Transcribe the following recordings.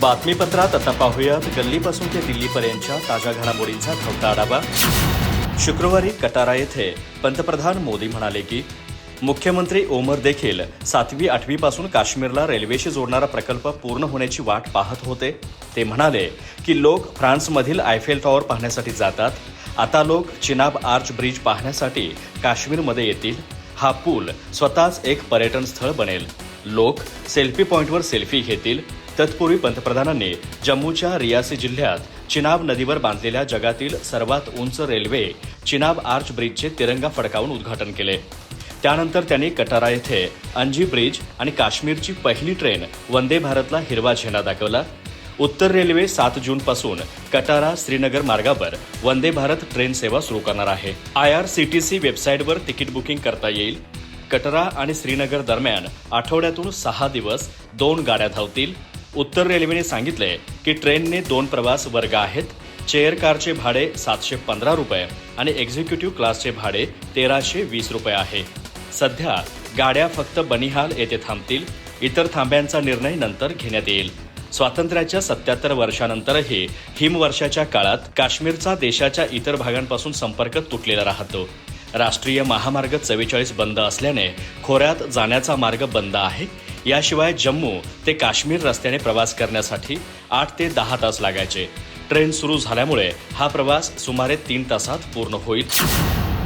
बातमीपत्रात आता पाहूयात गल्लीपासून ते दिल्लीपर्यंतच्या ताज्या घडामोडींचा धावता आढावा. शुक्रवारी कटारा येथे पंतप्रधान मोदी म्हणाले की मुख्यमंत्री ओमर देखील सातवी आठवीपासून काश्मीरला रेल्वेशी जोडणारा प्रकल्प पूर्ण होण्याची वाट पाहत होते. ते म्हणाले की लोक फ्रान्समधील आयफेल टॉवर पाहण्यासाठी जातात. आता लोक चिनाब आर्च ब्रिज पाहण्यासाठी काश्मीरमध्ये येतील. हा पूल स्वतःच एक पर्यटन स्थळ बनेल. लोक सेल्फी पॉईंटवर सेल्फी घेतील. तत्पूर्वी पंतप्रधानांनी जम्मूच्या रियासी जिल्ह्यात चिनाब नदीवर बांधलेल्या जगातील सर्वात उंच रेल्वे चिनाब आर्च ब्रिजचे तिरंगा फडकावून उद्घाटन केले. त्यानंतर त्यांनी कटारा येथे अंजी ब्रिज आणि काश्मीरची पहिली ट्रेन वंदे भारतला हिरवा झेंडा दाखवला. उत्तर रेल्वे सात जून पासून कटारा श्रीनगर मार्गावर वंदे भारत ट्रेन सेवा सुरू करणार आहे. I R C T C वेबसाईटवर तिकीट बुकिंग करता येईल. कटरा आणि श्रीनगर दरम्यान आठवड्यातून सहा दिवस दोन गाड्या धावतील. उत्तर रेल्वेने सांगितले की ट्रेनने दोन प्रवास वर्ग आहेत. चेअर कारचे भाडे सातशे पंधरा रुपये आणि एक्झिक्युटिव्ह क्लासचे भाडे तेराशे वीस रुपये आहे. सध्या गाड्या फक्त बनिहाल येथे थांबतील इतर थांब्यांचा निर्णय नंतर घेण्यात येईल. स्वातंत्र्याच्या सत्याहत्तर वर्षानंतरही हिमवर्षाच्या काळात काश्मीरचा देशाच्या इतर भागांपासून संपर्क तुटलेला राहतो. राष्ट्रीय महामार्ग चव्वेचाळीस बंद असल्याने खोऱ्यात जाण्याचा मार्ग बंद आहे. याशिवाय जम्मू ते काश्मीर रस्त्याने प्रवास करण्यासाठी आठ ते दहा तास लागायचे. ट्रेन सुरू झाल्यामुळे हा प्रवास सुमारे तीन तासात पूर्ण होईल.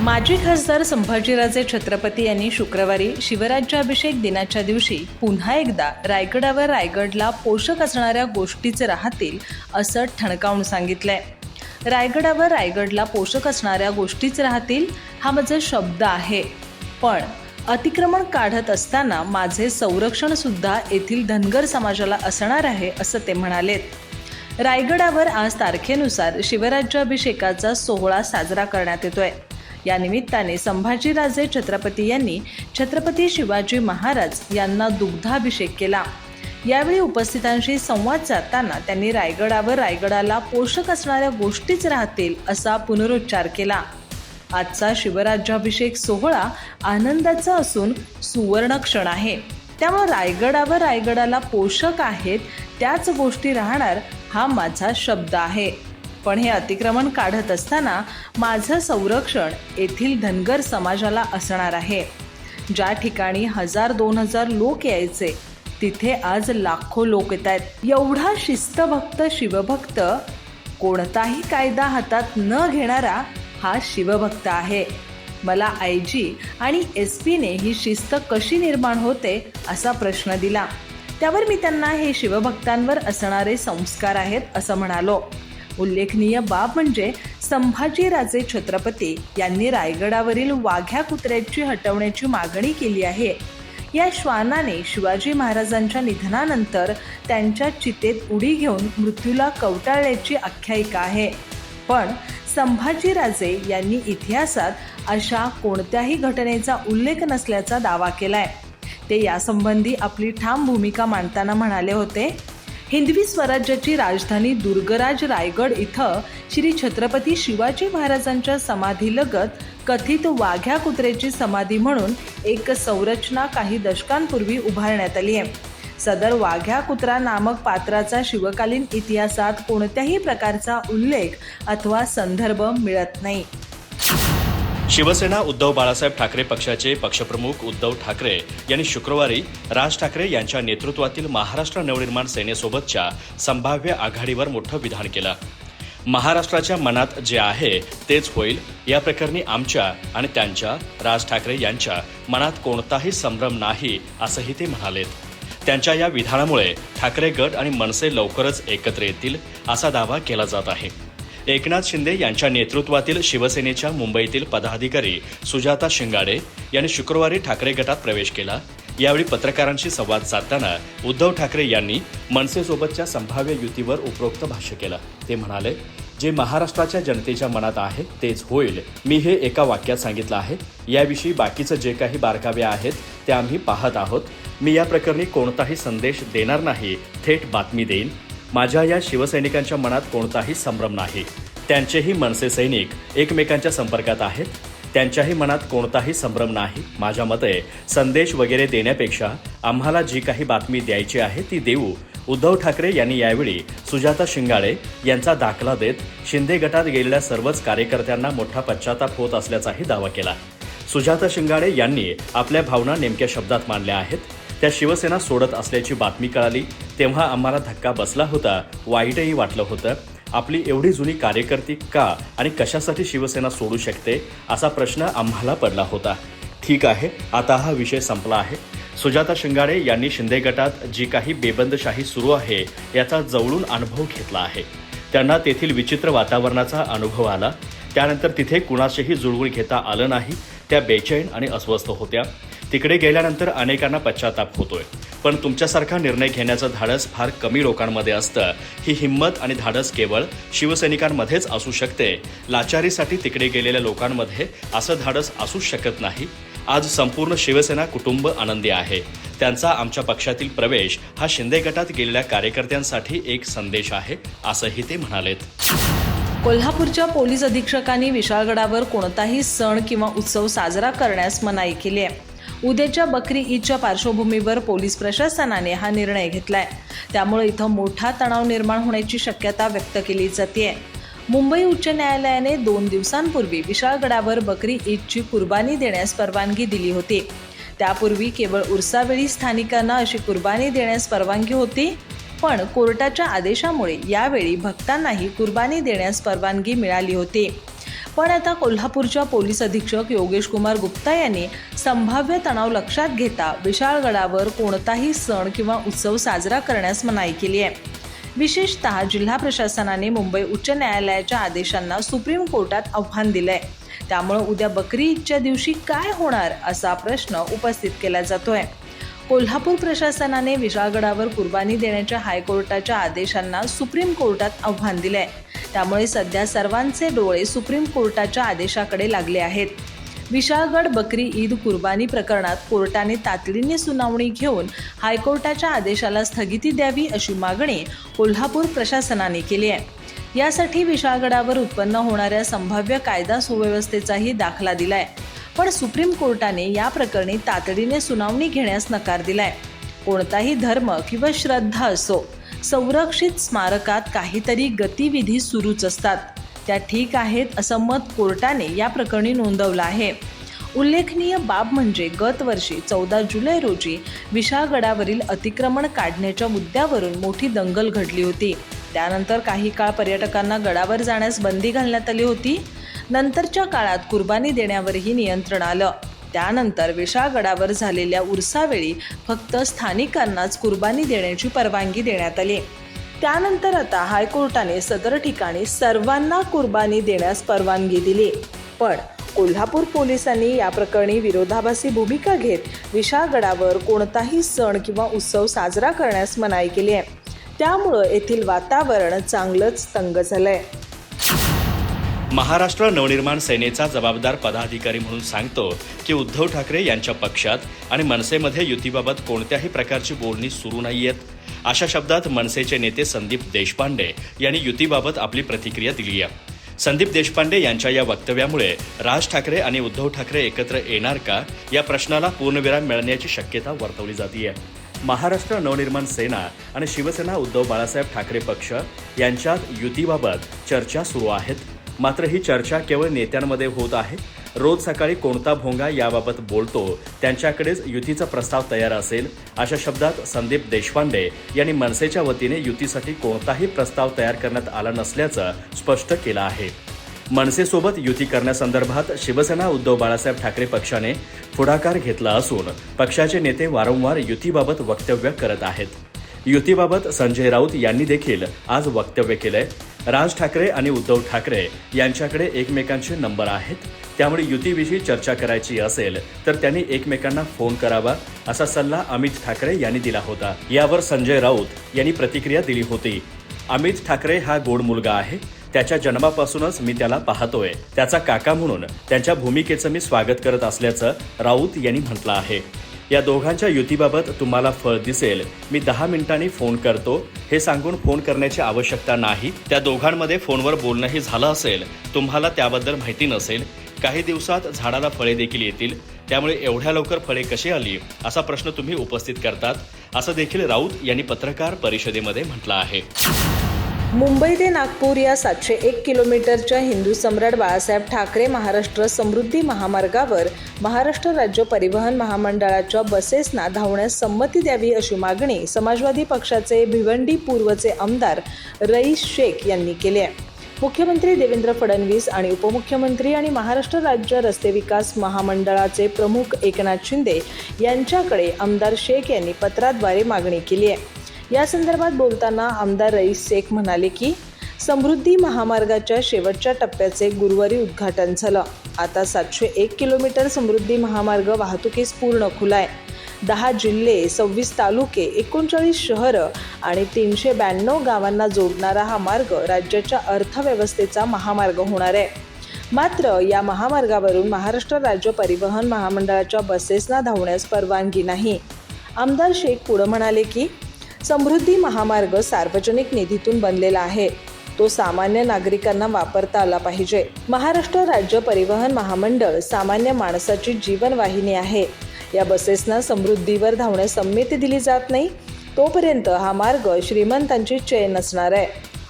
माजी खासदार संभाजीराजे छत्रपती यांनी शुक्रवारी शिवराज्याभिषेक दिनाच्या दिवशी पुन्हा एकदा रायगडावर रायगडला पोषक असणाऱ्या गोष्टीचे राहतील असं ठणकावून सांगितलंय. रायगडावर रायगडला पोषक असणाऱ्या गोष्टीच राहतील हा माझा शब्द आहे. पण अतिक्रमण काढत असताना माझे संरक्षण सुद्धा येथील धनगर समाजाला असणार आहे असं ते म्हणालेत. रायगडावर आज तारखेनुसार शिवराज्याभिषेकाचा सोहळा साजरा करण्यात येतोय. या निमित्ताने संभाजीराजे छत्रपती यांनी छत्रपती शिवाजी महाराज यांना दुग्धाभिषेक केला. यावेळी उपस्थितांशी संवाद साधताना त्यांनी रायगडावर रायगडाला पोषक असणाऱ्या गोष्टीच राहतील असा पुनरुच्चार केला. आजचा शिवराज्याभिषेक सोहळा आनंदाचा असून सुवर्ण क्षण आहे. त्यामुळे रायगडावर रायगडाला पोषक आहेत त्याच गोष्टी राहणार हा माझा शब्द आहे. पण हे अतिक्रमण काढत असताना माझं संरक्षण येथील धनगर समाजाला असणार आहे. ज्या ठिकाणी हजार दोन हजार लोक यायचे तिथे आज लाखो लोक येत आहेत एवढा शिस्तभक्त शिवभक्त कोणताही कायदा हातात न घेणारा हा शिवभक्त आहे. मला आय जी आणि एस पीने ही शिस्त कशी निर्माण होते असा प्रश्न दिला. त्यावर मी त्यांना हे शिवभक्तांवर असणारे संस्कार आहेत असं म्हणालो. उल्लेखनीय बाब म्हणजे संभाजीराजे छत्रपती यांनी रायगडावरील वाघ्या कुत्र्याची हटवण्याची मागणी केली आहे. या श्वानाने शिवाजी महाराजांच्या निधनानंतर त्यांच्या चितेत उडी घेऊन मृत्यूला कवटाळल्याची आख्यायिका आहे. पण संभाजीराजे यांनी इतिहासात अशा कोणत्याही घटनेचा उल्लेख नसल्याचा दावा केलाय. ते यासंबंधी आपली ठाम भूमिका मांडताना म्हणाले होते हिंदवी स्वराज्याची राजधानी दुर्गराज रायगड इथं श्री छत्रपती शिवाजी महाराजांच्या समाधीलगत कथित वाघ्या कुत्र्याची समाधी म्हणून एक संरचना काही दशकांपूर्वी उभारण्यात आली आहे. सदर वाघ्या कुत्रा नामक पात्राचा शिवकालीन इतिहासात कोणत्याही प्रकारचा उल्लेख अथवा संदर्भ मिळत नाही. शिवसेना उद्धव बाळासाहेब ठाकरे पक्षाचे पक्षप्रमुख उद्धव ठाकरे यांनी शुक्रवारी राज ठाकरे यांच्या नेतृत्वातील महाराष्ट्र नवनिर्माण सेनेसोबतच्या संभाव्य आघाडीवर मोठं विधान केलं. महाराष्ट्राच्या मनात जे आहे तेच होईल. या प्रकरणी आमच्या आणि त्यांच्या राज ठाकरे यांच्या मनात कोणताही संभ्रम नाही असंही ते म्हणालेत. त्यांच्या या विधानामुळे ठाकरे गट आणि मनसे लवकरच एकत्र येतील असा दावा केला जात आहे. एकनाथ शिंदे यांच्या नेतृत्वातील शिवसेनेच्या मुंबईतील पदाधिकारी सुजाता शिंगाडे यांनी शुक्रवारी ठाकरे गटात प्रवेश केला. यावेळी पत्रकारांशी संवाद साधताना उद्धव ठाकरे यांनी मनसेसोबतच्या संभाव्य युतीवर उपरोक्त भाष्य केलं. ते म्हणाले जे महाराष्ट्राच्या जनतेच्या मनात आहे तेच होईल. मी हे एका वाक्यात सांगितलं आहे. याविषयी बाकीचं जे काही बारकावे आहेत ते आम्ही पाहत आहोत. मी या प्रकरणी कोणताही संदेश देणार नाही. थेट बातमी देईन. माझ्या या शिवसैनिकांच्या मनात कोणताही संभ्रम नाही. त्यांचेही मनसे सैनिक एकमेकांच्या संपर्कात आहेत. त्यांच्याही मनात कोणताही संभ्रम नाही. माझ्या मते संदेश वगैरे देण्यापेक्षा आम्हाला जी काही बातमी द्यायची आहे ती देऊ. उद्धव ठाकरे यांनी यावेळी सुजाता शिंगाळे यांचा दाखला देत शिंदे गटात गेलेल्या सर्वच कार्यकर्त्यांना मोठा पश्चाताप होत असल्याचाही दावा केला. सुजाता शिंगाळे यांनी आपल्या भावना नेमक्या शब्दात मांडल्या आहेत. त्या शिवसेना सोडत असल्याची बातमी कळाली. तेव्हा आम्हाला धक्का बसला होता. वाईटही वाटलं होतं. आपली एवढी जुनी कार्यकर्ती का आणि कशासाठी शिवसेना सोडू शकते असा प्रश्न आम्हाला पडला होता. ठीक आहे आता हा विषय संपला आहे. सुजाता शिंगाडे यांनी शिंदे गटात जी काही बेबंदशाही सुरू आहे याचा जवळून अनुभव घेतला आहे. त्यांना तेथील विचित्र वातावरणाचा अनुभव आला. त्यानंतर तिथे कुणाशीही जुळवून घेता आलं नाही. त्या बेचैन आणि अस्वस्थ होत्या. तिकडे गेल्यानंतर अनेकांना पश्चाताप होतोय. पण तुमच्यासारखा निर्णय घेण्याचं धाडस फार कमी लोकांमध्ये असतं. ही हिंमत आणि धाडस केवळ शिवसैनिकांमध्येच असू शकते. लाचारीसाठी तिकडे गेलेल्या लोकांमध्ये असं धाडस असूच शकत नाही. आज संपूर्ण शिवसेना कुटुंब आनंदी आहे. त्यांचा आमच्या पक्षातील प्रवेश हा शिंदे गटात गेलेल्या कार्यकर्त्यांसाठी एक संदेश आहे असंही ते म्हणालेत. कोल्हापूरच्या पोलीस अधीक्षकांनी विशाळगडावर कोणताही सण किंवा उत्सव साजरा करण्यास मनाई केली आहे. उद्याच्या बकरी ईदच्या पार्श्वभूमीवर पोलीस प्रशासनाने हा निर्णय घेतलाय. त्यामुळे इथं मोठा तणाव निर्माण होण्याची शक्यता व्यक्त केली जाते मुंबई उच्च न्यायालयाने दोन दिवसांपूर्वी विशाळगडावर बकरी ईदची कुर्बानी देण्यास परवानगी दिली होती. त्यापूर्वी केवळ उरसावेळी स्थानिकांना अशी कुर्बानी देण्यास परवानगी होती पण कोर्टाच्या आदेशामुळे यावेळी भक्तांनाही कुर्बानी देण्यास परवानगी मिळाली होती. पण आता कोल्हापूरच्या पोलीस अधीक्षक योगेश कुमार गुप्ता यांनी संभाव्य तणाव लक्षात घेता विशाळगडावर कोणताही सण किंवा उत्सव साजरा करण्यास मनाई केली आहे. विशेषतः जिल्हा प्रशासनाने मुंबई उच्च न्यायालयाच्या आदेशांना सुप्रीम कोर्टात आव्हान दिलंय. त्यामुळे उद्या बकरी ईदच्या दिवशी काय होणार असा प्रश्न उपस्थित केला जातोय. कोल्हापूर प्रशासनाने विशाळगडावर कुर्बानी देण्याच्या हायकोर्टाच्या आदेशांना सुप्रीम कोर्टात आव्हान दिलंय. त्यामुळे सध्या सर्वांचे डोळे सुप्रीम कोर्टाच्या आदेशाकडे लागले आहेत. विशाळगड बकरी ईद कुर्बानी प्रकरणात कोर्टाने तातडीने सुनावणी घेऊन हायकोर्टाच्या आदेशाला स्थगिती द्यावी अशी मागणी कोल्हापूर प्रशासनाने केली आहे. यासाठी विशाळगडावर उत्पन्न होणाऱ्या संभाव्य कायदा सुव्यवस्थेचाही दाखला दिलाय. पण सुप्रीम कोर्टाने या प्रकरणी तातडीने सुनावणी घेण्यास नकार दिलाय. कोणताही धर्म किंवा श्रद्धा असो संरक्षित स्मारकात काहीतरी गतिविधी सुरूच असतात. त्या ठीक आहेत असं मत कोर्टाने या प्रकरणी नोंदवलं आहे. उल्लेखनीय बाब म्हणजे गत वर्षी चौदा जुलै रोजी विशाळगडावरील अतिक्रमण काढण्याच्या मुद्द्यावरून मोठी दंगल घडली होती. त्यानंतर काही काळ पर्यटकांना गडावर जाण्यास बंदी घालण्यात आली होती. नंतरच्या काळात कुर्बानी देण्यावरही नियंत्रण आलं. त्यानंतर विशाळगडावर झालेल्या उरसावेळी फक्त स्थानिकांनाच कुर्बानी देण्याची परवानगी देण्यात आली. त्यानंतर आता हायकोर्टाने सदर ठिकाणी सर्वांना कुर्बानी देण्यास परवानगी दिली. पण कोल्हापूर पोलिसांनी या प्रकरणी विरोधाभासी भूमिका घेत विशाळगडावर कोणताही सण किंवा उत्सव साजरा करण्यास मनाई केली आहे. त्यामुळं येथील वातावरण चांगलंच तंग झालंय. महाराष्ट्र नवनिर्माण सेनेचा जबाबदार पदाधिकारी म्हणून सांगतो की उद्धव ठाकरे यांच्या पक्षात आणि मनसेमध्ये युतीबाबत कोणत्याही प्रकारची बोलणी सुरू नाहीयेत. अशा शब्दात मनसेचे नेते संदीप देशपांडे यांनी युतीबाबत आपली प्रतिक्रिया दिली आहे. संदीप देशपांडे यांच्या या वक्तव्यामुळे राज ठाकरे आणि उद्धव ठाकरे एकत्र येणार का या प्रश्नाला पूर्णविराम मिळण्याची शक्यता वर्तवली जाते महाराष्ट्र नवनिर्माण सेना आणि शिवसेना उद्धव बाळासाहेब ठाकरे पक्ष यांच्यात युतीबाबत चर्चा सुरू आहेत. मात्र ही चर्चा केवळ नेत्यांमध्ये होत आहे. रोज सकाळी कोणता भोंगा याबाबत बोलतो त्यांच्याकडेच युतीचा प्रस्ताव तयार असेल अशा शब्दात संदीप देशपांडे यांनी मनसेच्या वतीने युतीसाठी कोणताही प्रस्ताव तयार करण्यात आला नसल्याचं स्पष्ट केलं आहे. मनसेसोबत युती करण्यासंदर्भात शिवसेना उद्धव बाळासाहेब ठाकरे पक्षाने पुढाकार घेतला असून पक्षाचे नेते वारंवार युतीबाबत वक्तव्य करत आहेत. युतीबाबत संजय राऊत यांनी देखील आज वक्तव्य केलंय. राज ठाकरे आणि उद्धव ठाकरे यांच्याकडे एकमेकांचे नंबर आहेत. त्यामुळे युतीविषयी चर्चा करायची असेल तर त्यांनी एकमेकांना फोन करावा असा सल्ला अमित ठाकरे यांनी दिला होता. यावर संजय राऊत यांनी प्रतिक्रिया दिली होती. अमित ठाकरे हा गोड मुलगा आहे. त्याच्या जन्मापासूनच मी त्याला पाहतोय. त्याचा काका म्हणून त्यांच्या भूमिकेचं मी स्वागत करत असल्याचं राऊत यांनी म्हटलं आहे. या दोघांच्या युतीबाबत तुम्हाला फळ दिसेल. मी दहा मिनिटांनी फोन करतो. हे सांगून फोन करण्याची आवश्यकता नाही. त्या दोघांमध्ये फोनवर बोलणंही झालं असेल. तुम्हाला त्याबद्दल माहिती नसेल. काही दिवसात झाडाला फळे देखील येतील. त्यामुळे एवढ्या लवकर फळे कशी आली? असा प्रश्न तुम्ही उपस्थित करतात. असं देखील राऊत यांनी पत्रकार परिषदेमध्ये म्हटलं आहे. मुंबई ते नागपूर या सातशे एक किलोमीटरच्या हिंदू सम्राट बाळासाहेब ठाकरे महाराष्ट्र समृद्धी महामार्गावर महाराष्ट्र राज्य परिवहन महामंडळाच्या बसेसना धावण्यास संमती द्यावी अशी मागणी समाजवादी पक्षाचे भिवंडी पूर्वचे आमदार रईस शेख यांनी केली आहे. मुख्यमंत्री देवेंद्र फडणवीस आणि उपमुख्यमंत्री आणि महाराष्ट्र राज्य रस्ते विकास महामंडळाचे प्रमुख एकनाथ शिंदे यांच्याकडे आमदार शेख यांनी पत्राद्वारे मागणी केली आहे. या संदर्भात बोलताना आमदार रईस शेख म्हणाले की समृद्धी महामार्गाच्या शेवटच्या टप्प्याचे गुरुवारी उद्घाटन झालं. आता सातशे एक किलोमीटर समृद्धी महामार्ग वाहतुकीस पूर्ण खुला आहे दहा जिल्हे सव्वीस तालुके एकोणचाळीस शहरं आणि तीनशे ब्याण्णव गावांना जोडणारा हा मार्ग राज्याच्या अर्थव्यवस्थेचा महामार्ग होणार आहे. मात्र या महामार्गावरून महाराष्ट्र राज्य परिवहन महामंडळाच्या बसेसना धावण्यास परवानगी नाही. आमदार शेख पुढं म्हणाले की समृद्धी महामार्ग सार्वजनिक निधीतून बनलेला आहे. तो सामान्य नागरिकांना वापरता आला पाहिजे. महाराष्ट्र राज्य परिवहन महामंडळ सामान्य माणसाची जीवनवाहिनी आहे. या बसेसना समृद्धीवर धावण्यास संमती दिली जात नाही. तोपर्यंत हा मार्ग श्रीमंतांची चैन असणार आहे.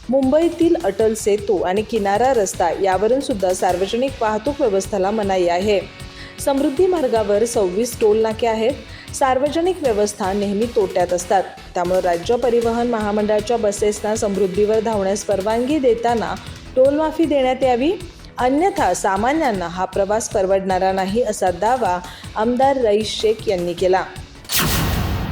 मुंबईतील अटल सेतू आणि किनारा रस्ता यावरून सुद्धा सार्वजनिक वाहतूक व्यवस्थेला मनाई आहे. समृद्धी मार्गावर सव्वीस टोल नाके आहेत. सार्वजनिक व्यवस्था नेहमी तोट्यात असतात. त्यामुळे राज्य परिवहन महामंडळाच्या बसेसना समृद्धीवर धावण्यास परवानगी देताना टोलमाफी देण्यात यावी. अन्यथा सामान्यांना हा प्रवास परवडणारा नाही असा दावा आमदार रईस शेख यांनी केला.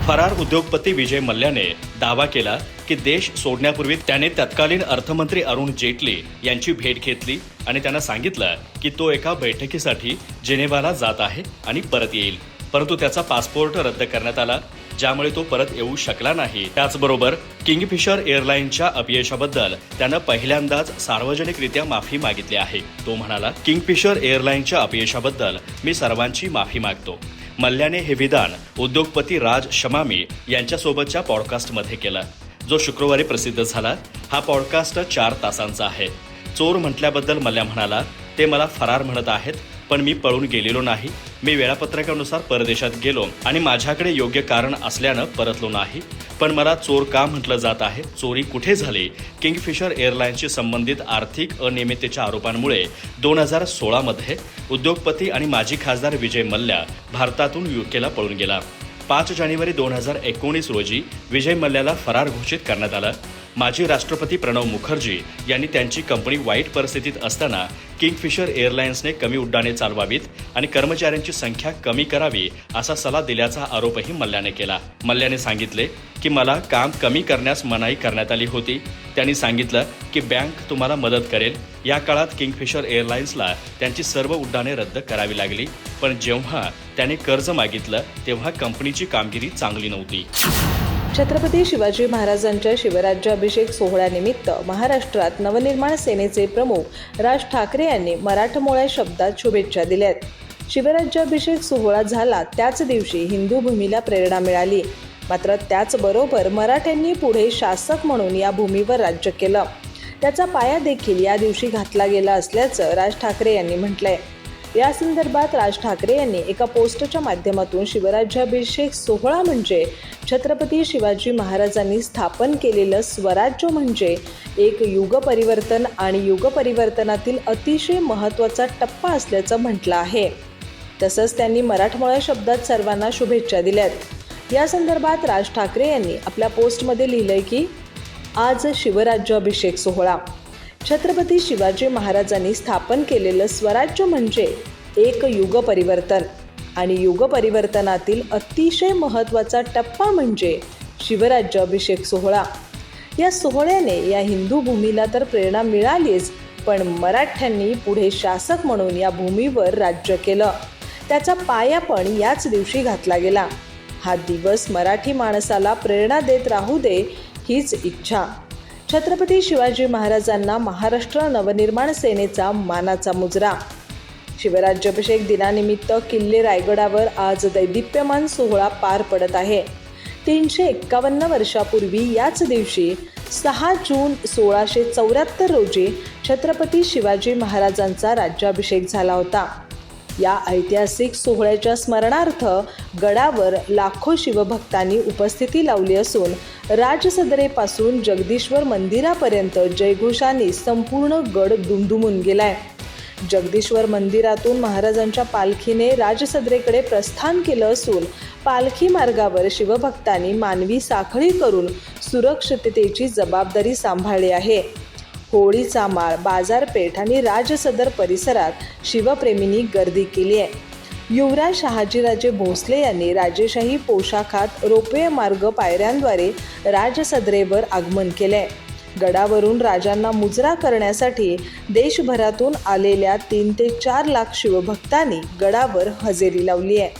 फरार उद्योगपती विजय मल्ल्याने दावा केला की देश सोडण्यापूर्वी त्याने तत्कालीन अर्थमंत्री अरुण जेटली यांची भेट घेतली आणि त्यांना सांगितलं की तो एका बैठकीसाठी जेनेवाला जात आहे आणि परत येईल. परंतु त्याचा पासपोर्ट रद्द करण्यात आला ज्यामुळे तो परत येऊ शकला नाही. त्याचबरोबर किंगफिशर एअरलाईनच्या अपयशाबद्दल त्यानं पहिल्यांदाच सार्वजनिकरित्या माफी मागितली आहे. तो म्हणाला किंगफिशर एअरलाईनच्या अपयशाबद्दल मी सर्वांची माफी मागतो. मल्ल्याने हे विधान उद्योगपती राज शमामी यांच्यासोबतच्या पॉडकास्टमध्ये केलं. जो शुक्रवारी प्रसिद्ध झाला हा पॉडकास्ट चार तासांचा आहे. चोर म्हटल्याबद्दल मल्ल्या म्हणाला ते मला फरार म्हणत आहेत पण मी पळून गेलेलो नाही. मी वेळापत्रकानुसार परदेशात गेलो आणि माझ्याकडे योग्य कारण असल्यानं परतलो नाही. पण मला चोर का म्हटलं जात आहे? चोरी कुठे झाली? किंगफिशर एअरलाईन्सशी संबंधित आर्थिक अनियमिततेच्या आरोपांमुळे दोन हजार सोळामध्ये उद्योगपती आणि माजी खासदार विजय मल्ल्या भारतातून युकेला पळून गेला. पाच जानेवारी दोन हजार एकोणीस रोजी विजय मल्ल्याला फरार घोषित करण्यात आलं. माजी राष्ट्रपती प्रणव मुखर्जी यांनी त्यांची कंपनी वाईट परिस्थितीत असताना किंगफिशर एअरलाइन्सने कमी उड्डाणे चालवावीत आणि कर्मचाऱ्यांची संख्या कमी करावी असा सल्ला दिल्याचा आरोपही मल्ल्याने केला. मल्ल्याने सांगितले की मला काम कमी करण्यास मनाई करण्यात आली होती. त्यांनी सांगितलं की बँक तुम्हाला मदत करेल. या काळात किंगफिशर एअरलाइन्सला त्यांची सर्व उड्डाणे रद्द करावी लागली. पण जेव्हा त्याने कर्ज मागितलं तेव्हा कंपनीची कामगिरी चांगली नव्हती. छत्रपती शिवाजी महाराजांच्या शिवराज्याभिषेक सोहळ्यानिमित्त महाराष्ट्रात नवनिर्माण सेनेचे प्रमुख राज ठाकरे यांनी मराठमोळ्या शब्दात शुभेच्छा दिल्यात. शिवराज्याभिषेक सोहळा झाला त्याच दिवशी हिंदू भूमीला प्रेरणा मिळाली. मात्र त्याचबरोबर मराठ्यांनी पुढे शासक म्हणून या भूमीवर राज्य केलं. त्याचा पाया देखील या दिवशी घातला गेला असल्याचं राज ठाकरे यांनी म्हटलंय. या संदर्भात राज ठाकरे यांनी एका पोस्टच्या माध्यमातून शिवराज्याभिषेक सोहळा म्हणजे छत्रपती शिवाजी महाराजांनी स्थापन केलेलं स्वराज्य म्हणजे एक युग परिवर्तन आणि युग परिवर्तनातील अतिशय महत्त्वाचा टप्पा असल्याचं म्हटलं आहे. तसंच त्यांनी मराठमोळ्या शब्दात सर्वांना शुभेच्छा दिल्यात. या संदर्भात राज ठाकरे यांनी आपल्या पोस्टमध्ये लिहिलंय की आज शिवराज्याभिषेक सोहळा. छत्रपती शिवाजी महाराजांनी स्थापन केलेलं स्वराज्य म्हणजे एक युग परिवर्तन. आणि युग परिवर्तनातील अतिशय महत्त्वाचा टप्पा म्हणजे शिवराज्याभिषेक सोहळा. या सोहळ्याने या हिंदू भूमीला तर प्रेरणा मिळालीच पण मराठ्यांनी पुढे शासक म्हणून या भूमीवर राज्य केलं. त्याचा पाया पण याच दिवशी घातला गेला. हा दिवस मराठी माणसाला प्रेरणा देत राहू दे हीच इच्छा. छत्रपती शिवाजी महाराजांना महाराष्ट्र नवनिर्माण सेनेचा मानाचा मुजरा. शिवराज्याभिषेक दिनानिमित्त किल्ले रायगडावर आज दैदिप्यमान सोहळा पार पडत आहे. तीनशे एक्कावन्न वर्षापूर्वी याच दिवशी सहा जून सोळाशे चौऱ्याहत्तर रोजी छत्रपती शिवाजी महाराजांचा राज्याभिषेक झाला होता. या ऐतिहासिक सोहळ्याच्या स्मरणार्थ गडावर लाखो शिवभक्तांनी उपस्थिती लावली असून राजसदरेपासून जगदीश्वर मंदिरापर्यंत जयघोषांनी संपूर्ण गड दुमदुमून गेलाय. जगदीश्वर मंदिरातून महाराजांच्या पालखीने राजसदरेकडे प्रस्थान केलं असून पालखी मार्गावर शिवभक्तांनी मानवी साखळी करून सुरक्षिततेची जबाबदारी सांभाळली आहे. होळीचा माळ बाजारपेठ आणि राजसदर परिसरात शिवप्रेमींनी गर्दी केली आहे. युवराज शहाजीराजे भोसले यांनी राजेशाही पोशाखात रोपवे मार्ग पायऱ्यांद्वारे राजसदरेवर आगमन केले गडावरून राजांना मुजरा करण्यासाठी देशभरातून आलेल्या तीन ते चार लाख शिवभक्तांनी गडावर हजेरी लावली आहे.